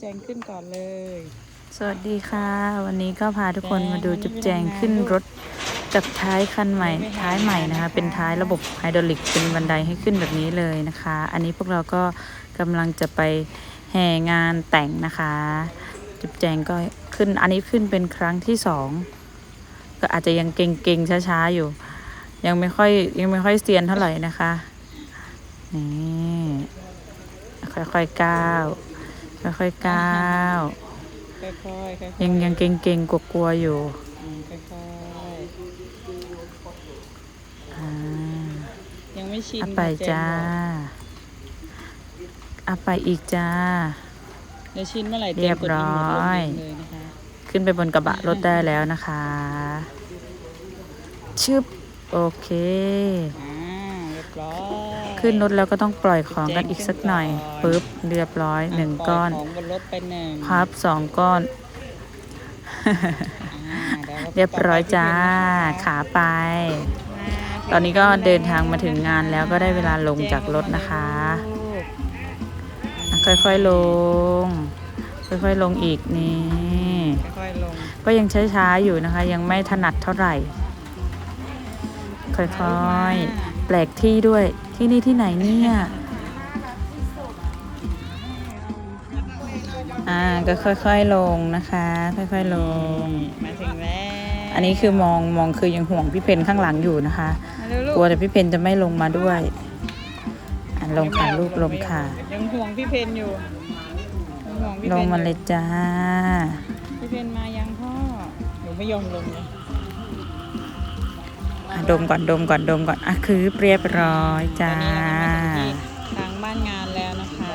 แจงขึ้นก่อนเลย สวัสดีค่ะ วันนี้ก็พาทุกคนมาดูจุ๊บแจงขึ้นรถกับท้ายคันใหม่ ท้ายใหม่นะคะ เป็นท้ายระบบไฮดรอลิกเป็นบันไดให้ขึ้นแบบนี้เลยนะคะ อันนี้พวกเราก็กำลังจะไปแห่งานแต่งนะคะ จุ๊บแจงก็ขึ้น อันนี้ขึ้นเป็นครั้งที่สองก็อาจจะยังเก่งๆช้าๆอยู่ ยังไม่ค่อยยังไม่ค่อยเซียนเท่าไหร่นะคะนี่ค่อยๆก้าว ค่อยๆก้าว ค่อยๆค่อยๆยังยังเก่งๆกลัวๆอยู่อืมค่อยอ่าๆยังไม่ชินเอาไปค่ะแงจ้าบอกเอาไปอีกจ้าเดี๋ยวชินเมื่อไหร่เรียบร้อย เตมกดอีโมดลงเองเลยนะคะขึ้นไปบนกระบะรถได้แล้วนะคะ ชึบ โอเค อ่าเรียบร้อย ขึ้นรถแล้วก็ต้องปล่อยของกันอีกสักหน่อยปึ๊บเรียบร้อยหนึ่งะก้อนปล่ยของบนรถไปหนึ่งพับสองก้อนอ่าดี๋วเรียบร้อยจ้าต่อไปขาไปพี่เพชรนะคะตอนนี้ก็เดินทางมาถึงงานแล้วก็ได้เวลาลงจากรถนะคะอะค่อยๆลง ค่อยๆลงอีกนี่ค่อยๆลงก็ยังช้าๆอยู่นะคะ ยังไม่ถนัดเท่าไหร่ ค่อยๆแปลกที่ด้วย ที่นี่ที่ไหนเนี่ย อ่าก็ค่อยๆลงนะคะ ค่อยๆลง มาถึงแล้ว อันนี้คือมองมองคือยังห่วงพี่เพนข้างหลังอยู่นะคะมาเร็วลูกลัวแต่พี่เพนจะไม่ลงมาด้วยอะลงค่ะลูกลงค่ะ ยังห่วงพี่เพนอยู่ยังห่วงพี่ลเพงนมาอเลยจ้า พี่เพนมายังพ่อหนูไม่ยอมลงเลยอะ ดมก่อนดมก่อนดมก่อนอะคือเรียบร้อยจ้า